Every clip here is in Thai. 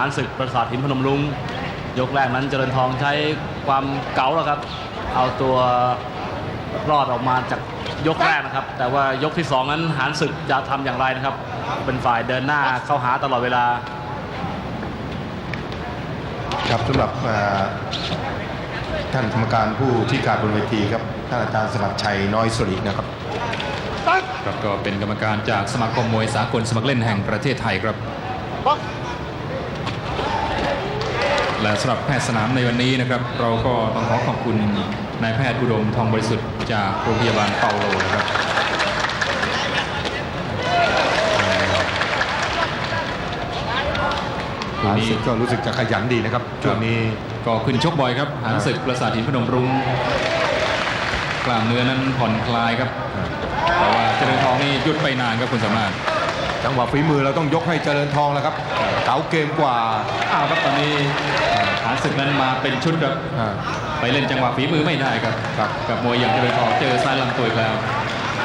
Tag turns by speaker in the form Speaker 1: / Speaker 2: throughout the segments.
Speaker 1: านศึกประสาทหินพนมรุง้งยกแรกนั้นเจริญทองใช้ความเก๋าแล้วครับ เอาตัวรอดออกมาจากยกแรกนะครับ แต่ว่ายกที่สองนั้นหานศึกจะทำอย่างไรนะครับ เป็นฝ่ายเดินหน้าเข้าหาตลอดเวลา
Speaker 2: ครับสำหรับเอ่อท่านกรรมการผู้ที่การบนเวทีครับท่านอาจารย์สมัครชัยน้อยสุรินะครับ
Speaker 3: ครับก็เป็นกรรมการจากสมาคมมวยสากลสมัครเล่นแห่งประเทศไทยครับ และสำหรับแพทย์สนามในวันนี้นะครับ เราก็ต้องขอขอบคุณนายแพทย์อุดมทองบริสุทธิ์จากโรงพยาบาลเปาโลนะครับ
Speaker 2: หานศึกก็รู้สึกจะขยันดีนะครับช่วงนี้
Speaker 3: ก็ขึ้นชกบ่อยครับหานศึกประสาทหินพนมรุ้งกล้ามเนื้อนั้นผ่อนคลายครับแต่ว่าเจริญทองนี่หยุดไปนานครับคุณสามารถ
Speaker 2: จังหวะฝีมือเราต้องยกให้เจริญทองแล้วครับ เก๋าเกมกว่า
Speaker 3: อ้าวครับตอนนี้หานศึกนั้นมาเป็นชุดครับ
Speaker 2: อ่า
Speaker 3: ไปเล่นจังหวะฝีมือไม่ได้ครับ
Speaker 2: ครับ
Speaker 3: กับมวยอย่างเจริญทองเจอซ้ายลำตัวอีกแล้ว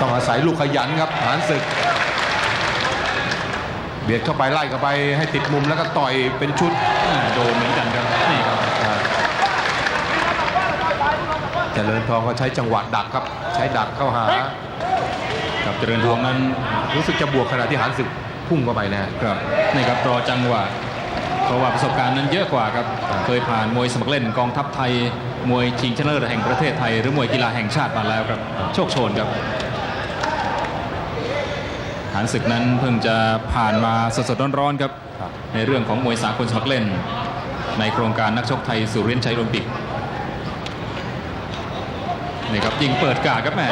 Speaker 2: ต้องอาศัยลูกขยันครับหานศึก เบียดเข้าไปไล่เข้าไปให้ติดมุมแล้วก็ต่อยเป็นชุด
Speaker 3: อ่าโดนเหมือนกันครับนี่ครับ
Speaker 2: อ่าเจริญทองก็ใช้จังหวะดักครับ ใช้ดักเข้าหา
Speaker 3: กับเจริญทองนั้น
Speaker 2: รู้สึกจะบวกขณะที่หานศึกพุ่งเข้าไปนะฮะ
Speaker 3: ครับนี่ครับรอจังหวะเพราะว่าประสบการณ์นั้นเยอะกว่าครับ
Speaker 2: ครับ
Speaker 3: เคยผ่านมวยสมัครเล่นกองทัพไทย มวยชิงชนะเลิศแห่งประเทศไทย หรือมวยกีฬาแห่งชาติมาแล้วครับ โชคโชนครับหานศึกนั้นเพิ่งจะผ่านมาสดๆร้อนๆครับ
Speaker 2: ครับ
Speaker 3: ในเรื่องของมวยสากลสมัครเล่น ในโครงการนักชกไทยสู่เรียนชัยโอลิมปิกนี่ครับยิงเปิดกาดครับแม่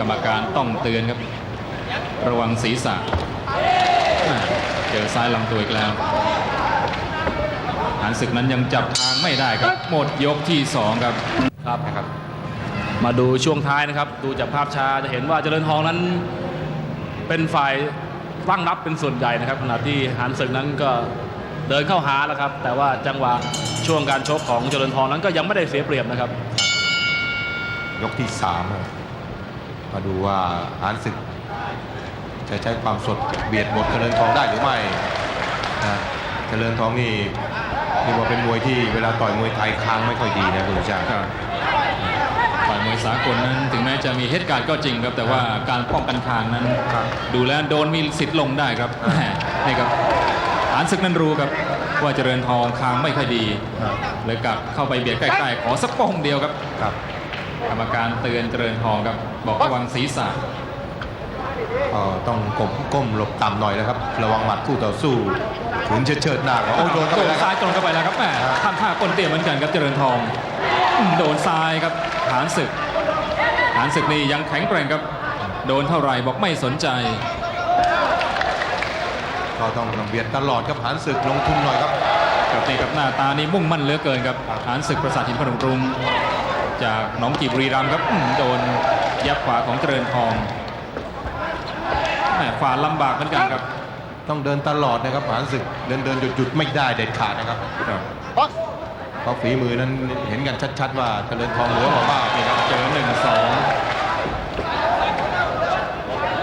Speaker 3: กรรมการต้องเตือนครับ ระวังศีรษะอ่าเจอซ้ายลำตัวอีกแล้วหานศึกนั้นยังจับทางไม่ได้ครับ หมดยกที่สองครับ
Speaker 1: ครับ
Speaker 2: นะครับ
Speaker 1: มาดูช่วงท้ายนะครับ ดูจากภาพช้าจะเห็นว่าเจริญทองนั้น เป็นฝ่ายตั้งรับเป็นส่วนใหญ่นะครับขณะที่หานศึกนั้นก็เดินเข้าหาแล้วครับ แต่ว่าจังหวะช่วงการชกของเจริญทองนั้นก็ยังไม่ได้เสียเปรียบนะครับ
Speaker 2: ยกที่สามครับ มาดูว่าหานศึก จะใช้ความสดเบียดบทเจริญทองได้หรือไม่นะเจริญทองนี่เรียกว่าเป็นมวยที่เวลาต่อยมวยไทยค้างไม่ค่อยดีนะคุณผู้ชม
Speaker 3: ครับฝ่ายมวยสากลนั้นถึงแม้จะมีเหตุการณ์ก็จริงครับ แต่ว่าการป้องกันคางนั้น
Speaker 2: ครับ
Speaker 3: ดูแล้วโดนมีสิทธิ์ลงได้ครับ
Speaker 2: ครับ
Speaker 3: แหมนี่ครับหานศึกนั้นรู้ครับว่าเจริญทองคางไม่ค่อยดี
Speaker 2: ครับ
Speaker 3: เลยกลับเข้าไปเบียดใกล้ๆขอสักโป้งเดียวครับ
Speaker 2: ครับ
Speaker 3: กรรมการเตือนเจริญทองครับบอกระวังศีรษะ
Speaker 2: ก็ต้องก้มก้มหลบต่ำหน่อยนะครับ ระวังหมัดคู่ต่อสู้ขืนเชิดเชิดหน้าก็โอ้โดนเข้าไปแล้วค
Speaker 3: ซ้า
Speaker 2: รับ
Speaker 3: ยตรงเข้าไปแล้วครับแหม
Speaker 2: ครับ
Speaker 3: ทำท่าก้นเตี้ยเหมือนกันครับเจริญทองอืมโดนซ้ายครับหานศึกหานศึกนี่ยังแข็งแกร่งครับ โดนเท่าไหร่บอกไม่สนใจ
Speaker 2: ก็ต้องเบียดตลอดครับหานศึกลงทุนหน่อยครับ
Speaker 3: กับนี่กับหน้าตานี่มุ่งมั่นเหลือเกินครับหานศึกประสาทหินพนมรุง จากหนองกีบุรีรัมย์ครับอืมโดนยับขวาของเจริญทองแหมขวาลำบากเหมือนกันครับ
Speaker 2: ต้องเดินตลอดนะครับหานศึกเดินเดินหยุดหยุดไม่ได้เด็ดขาดนะครับ
Speaker 3: ครับ
Speaker 2: เพราะฝีมือนั้นเห็นกันชัด ๆ ว่าเจริญทองเหลือกว่ามากนี่ครับ
Speaker 3: เจอหนึ่งสอง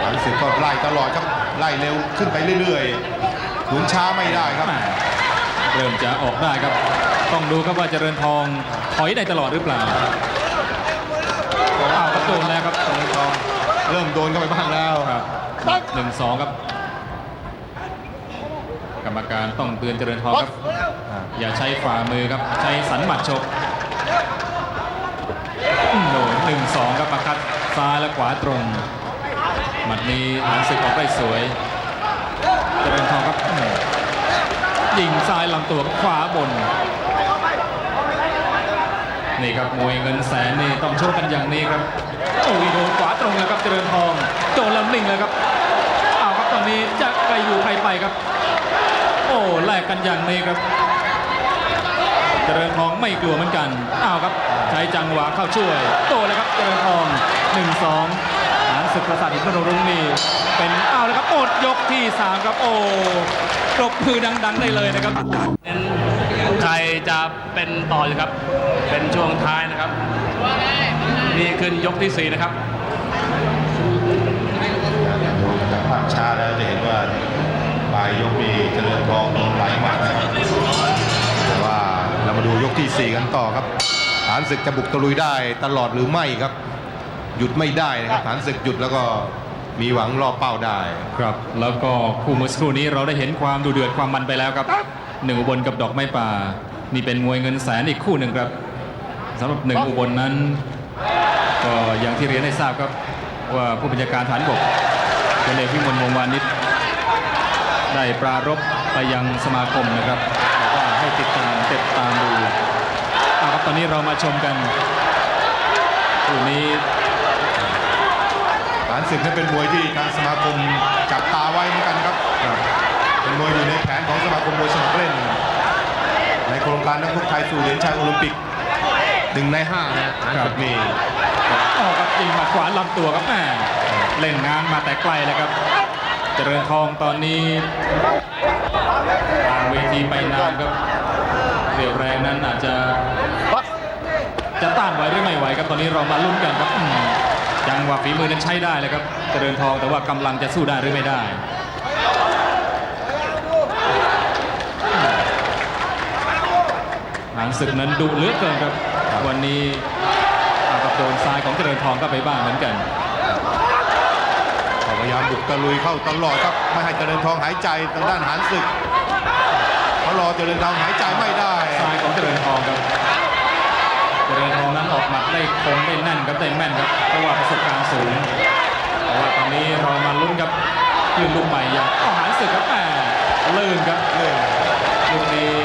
Speaker 2: หานศึกก็ไล่ตลอดครับไล่เร็วขึ้นไปเรื่อยๆขุนช้าไม่ได้ครับ
Speaker 3: แหมเริ่มจะออกได้ครับ ต้องดูครับว่าเจริญทองถอยได้ตลอดหรือเปล่าอ้าวครับโดนแล้วครับ
Speaker 2: เจริญทองเริ่มโดนเข้าไปบ้างแล้ว
Speaker 3: ครับหนึ่งสองครับ กรรมการต้องเตือนเจริญทองครับ
Speaker 2: อ
Speaker 3: ย่าใช้ฝ่ามือครับใช้สันหมัดชกโดนหนึ่งสองครับประคัดซ้ายและขวาตรงหมัดนี้หานศึกออกได้สวยเจริญทองครับยิงซ้ายลำตัวขวาบน นี่ครับมวยเงินแสนนี่ต้องโชว์กันอย่างนี้ครับโอ้ยโดนขวาตรงแล้วครับเจริญทองโดนลำนิ่งเลยครับอ้าวครับตอนนี้จะใครอยู่ใครไปครับ โอ้แลกกันอย่างนี้ครับเจริญทองไม่กลัวเหมือนกัน อ้าวครับ ใช้จังหวะเข้าช่วย โตเลยครับเจริญทอง1 2หานศึกประสาทหินพนรุ้งนี่เป็นอ้าวแล้วครับหมดยกที่ 3 ครับโอ้ปรบมือดัง ๆ ได้เลยนะครับ
Speaker 1: เน้น ใครจะเป็นต่ออยู่ครับ เป็นช่วงท้ายนะครับ นี่ขึ้นยกที่ 4 นะครับ
Speaker 2: ดูจากภาพช้าแล้วจะเห็นว่าปลายยกนี้เจริญทองโดนไหลหมัดนะครับแต่ว่าเรามาดูยกที่ 4 กันต่อครับฐานศึกจะบุกตะลุยได้ตลอดหรือไม่ครับ หยุดไม่ได้นะครับฐานศึกหยุดแล้วก็มีหวังรอบเป้าได้
Speaker 3: ครับ แล้วก็คู่เมื่อสักครู่นี้เราได้เห็นความดูเดือดความมันไปแล้วครับ หนึ่งอุบลกับดอกไม้ป่า นี่เป็นมวยเงินแสนอีกคู่หนึ่งครับสำหรับหนึ่งอุบลนั้น ก็อย่างที่เรียนให้ทราบครับว่าผู้บัญชาการฐานบกพลเอกพิมลวงศ์วานิชได้ปรารบไปยังสมาคมนะครับบอกว่าให้ติดตามติดตามดูเอาครับตอนนี้เรามาชมกันคู่นี้
Speaker 2: ฐานศึกนั้นเป็นมวยที่ทางสมาคมจับตาไว้เหมือนกันครับเป็นมวยอยู่ในแผนของสมาคมมวยสมัครเล่น ในโครงการนักชกไทยสู่เหรียญชัยโอลิมปิกหนึ่งในห้านะฐานศึกนี่
Speaker 3: ออกครับยิงหมาขวาลำตัวครับแหมเล่นงานมาแต่ไกลเลยครับ เจริญทองตอนนี้ทางเวทีไปนานครับเรี่ยวแรงนั้นอาจจะจะต้านไหวหรือไม่ไหวครับตอนนี้เรามาลุ้นกันครับอืมจังหวะฝีมือนั้นใช้ได้เลยครับ เจริญทองแต่ว่ากำลังจะสู้ได้หรือไม่ได้างศึกนั้นดุเหลือเกินครับ วันนี้เอากับโดนซ้ายของเจริญทองก็ไปบ้างเหมือนกัน
Speaker 2: ก็พยายามบุกตะลุยเข้าตลอดครับไม่ให้เจริญทองหายใจทางด้านหานศึกเขารอเจริญทองหายใจไม่ได้
Speaker 3: ซ้ายของเจริญทองครับเจริญทองนั้นออกหมัดได้คมได้แน่นครับได้แม่นครับเพราะว่าประสบการณ์สูงแต่ว่าตอนนี้เรามาลุ้นกับคลื่นลูกใหม่อย่างอาหารศึกครับแหมลื่นครับลื่นลูกนี้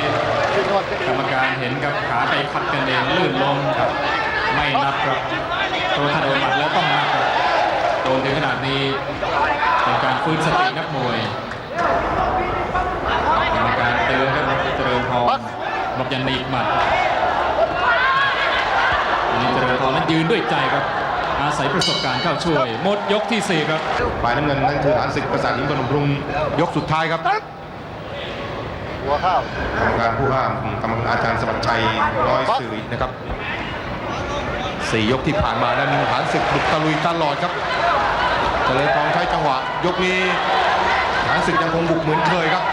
Speaker 3: กรรมการเห็นครับขาไปพัดกันเองลื่นลงครับ ไม่นับครับตัวถ้าโดนหมัดแล้วต้องนับครับโดนถึงขนาดนี้เป็นการฟื้นสตินักมวยกรรมการเตือนครับเจริญทองบอกอยันหนีบหมัดอันนี้เจริญทองนั้นยืนด้วยใจครับอาศัยประสบการณ์เข้าช่วย หมดยกที่ 4 ครับ
Speaker 2: ฝ่ายน้ำเงินนั่นคือฐานศึกประสาทหินพนมรุงยกสุดท้ายครับ
Speaker 4: หัวข้าว
Speaker 2: กรรมการผู้ห้ามกรรมการอาจารย์สมัครชัยน้อยสื่อนะครับสี่ยกที่ผ่านมานั้นฐานศึกบุกตะลุยตลอดครับเจริญทองใช้จังหวะ ยกนี้ฐานศึกยังคงบุกเหมือนเคยครับ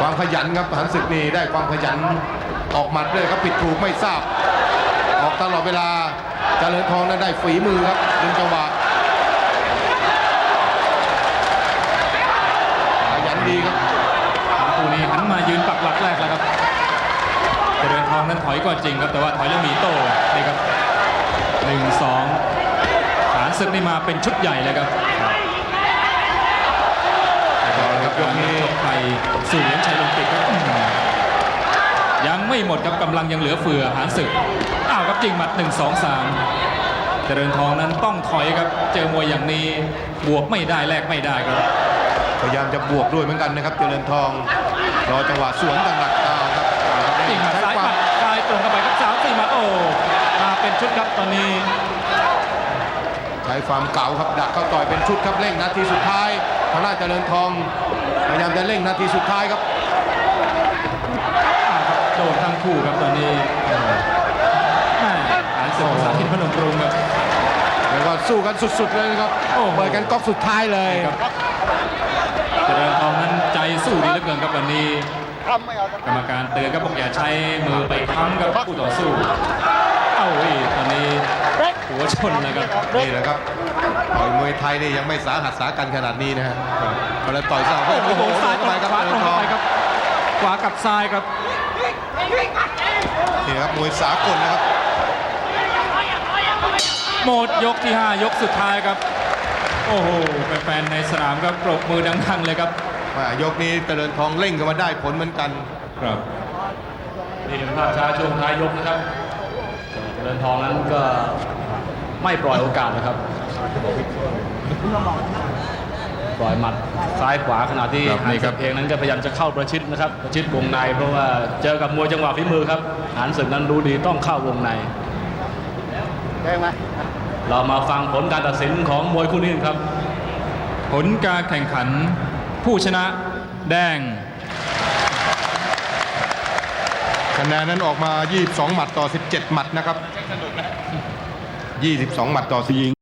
Speaker 2: ความขยันครับฐานศึกนี่ได้ความขยันออกหมัดเลยครับผิดถูกไม่ทราบ ออกตลอดเวลาเจริญทองนั้นได้ฝีมือครับดึงจังหวะขยัน ดีครับ
Speaker 3: ทั้งคู่นี้หันมายืนปักหลักแรกแล้วครับเจริญทองนั้นถอยก็จริงครับแต่ว่าถอยแล้วมีโต้นี่ครับหนึ่งสองฐานศึกนี่มาเป็นชุดใหญ่เลยครับ
Speaker 2: เอาละครับยกนี้
Speaker 3: ชกไทยสู่เหรียญชัยโอลิมปิกครับอืมยังไม่หมดครับกำลังยังเหลือเฟือหารศึกอ้าวครับจริงหมัด1 2 3เจริญทองนั้นต้องถอยครับ เจอมวยอย่างนี้บวกไม่ได้แลกไม่ได้ครับ
Speaker 2: พยายามจะบวกด้วยเหมือนกันนะครับ เจริญทองรอจังหวะสวนต่างหลักตาครับ
Speaker 3: จริงหมัด
Speaker 2: ใช้
Speaker 3: ซ้าย
Speaker 2: ค
Speaker 3: ห
Speaker 2: วาม
Speaker 3: มัดซ้ายตรงเข้าไปครับสามสี่หมัดโอ้มาเป็นชุดครับตอนนี้
Speaker 2: ใช้ความเก่าครับดักเข้าต่อยเป็นชุดครับเร่งนาทีสุดท้ายทางด้านเจริญทองพยายามจะเร่งนาทีสุดท้ายครับ
Speaker 3: อ้าวครับโดนทั้งคู่ครับตอนนี้แม่หารศึกภาษาทินพนมกรุงครับ
Speaker 2: แล้วก็สู้กันสุดๆเลยนะครับ
Speaker 3: โอ้โห
Speaker 2: เปิดกันก๊อกสุดท้ายเลย
Speaker 3: ครับเจริญทองนั้นใจ สู้ดีเหลือเกินครับวันนี้
Speaker 4: ทำไม่เอา
Speaker 3: กรรมการเตือนครับบอกอย่าใช้มือไปค้ำกับคู่ต่อสู้ เอ้าเว้ยตอนนี้หัวชนนะครับ
Speaker 2: นี่แหละครับต่อยมวยไทยนี่ยังไม่สาหัสสากันขนาดนี้นะฮะก็เลยต่อยซ้ำ
Speaker 3: โอ้โห
Speaker 2: โอ้โห
Speaker 3: ซ้ายต
Speaker 2: เข้า
Speaker 3: รง
Speaker 2: ไปครับ
Speaker 3: ขวา
Speaker 2: เจ
Speaker 3: ต
Speaker 2: ริ
Speaker 3: รง
Speaker 2: ญท
Speaker 3: เข้า
Speaker 2: อง
Speaker 3: ไปครับ ขวากับซ้ายครับ
Speaker 2: นี่ครับมวยสากลนะครับ
Speaker 3: หมดยกที่ 5 ยกสุดท้ายครับ โอ้โหแฟนๆในสนามครับปรบมือดังๆเลยครับ
Speaker 2: มายกนี้เจริญทองเร่งกันมาได้ผลเหมือนกัน
Speaker 3: ครับ
Speaker 1: นี่เป็นภาพช้าช่วงท้ายยกนะครับเจริญทองนั้นก็ไม่ปล่อยโอกาสนะครับ ปล่อยหมัดซ้ายขวาขณะที่
Speaker 3: ครับ
Speaker 1: หาน
Speaker 3: นี่ครั
Speaker 1: ศึ
Speaker 3: บ
Speaker 1: กเองนั้นก็พยายามจะเข้าประชิดนะครับประชิดวงใน เพราะว่าเจอกับมวยจังหวะฝีมือครับหานศึกนั้นรู้ดีต้องเข้าวงใน
Speaker 4: ได้ไหม
Speaker 1: เรามาฟังผลการตัดสินของมวยคู่นี้กันครับ
Speaker 3: ผลการแข่งขัน ผู้ชนะแดง
Speaker 2: คะแนนนั้นออกมา 22 หมัดต่อ 17 หมัดนะครับ 22 หมัดต่อ4